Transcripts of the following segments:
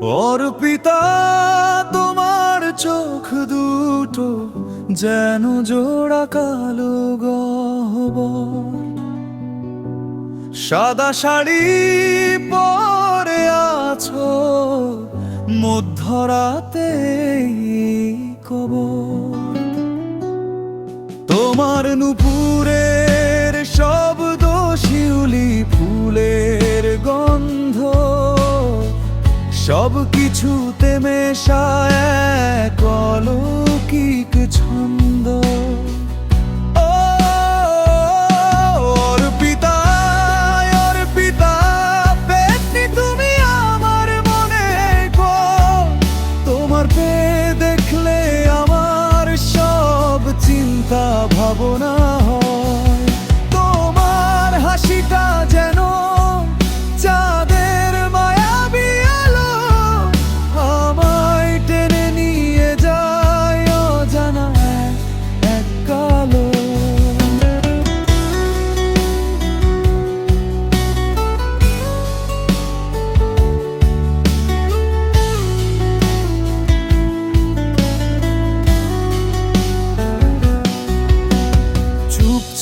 অর্পিতা, তোমার চোখ দুটো যেন জোড়া কালো গহবর। সাদা শাড়ি পরে আছো মধ্যরাতে কব তোমার নুপুরের শব্দ শিউলি ফুলের সব কিছুতে মেশায় এক অলৌকিক ছন্দ। দেখলে আমার সব ভাবনা হয়।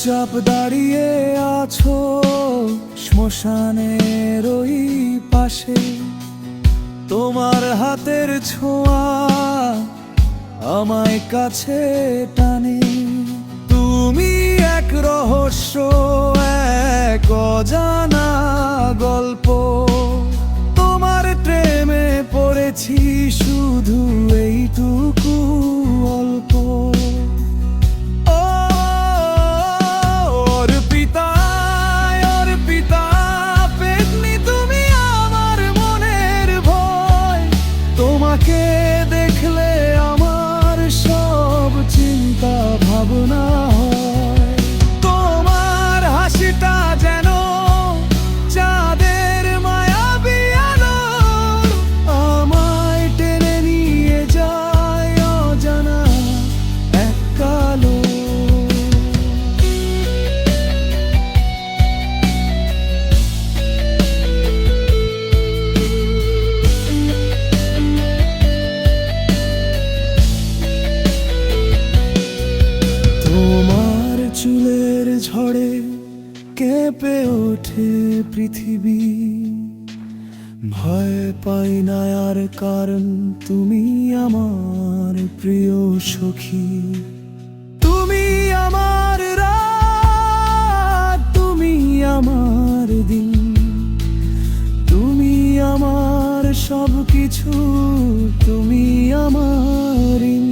চুপচাপ দাঁড়িয়ে আছো শ্মশানের ওই পাশে। তোমার হাতের ছোঁয়া আমায় কাছে টানে। তুমি এক রহস্য, এক অজানা গল্প। তোমার প্রেমে পড়েছি শুধু এইটুকু। ওঠে পৃথিবী ভয় পাই না আর কারণ তুমি আমার প্রিয় সখী তুমি আমার রাত, তুমি আমার দিন তুমি আমার সব কিছু তুমি আমার।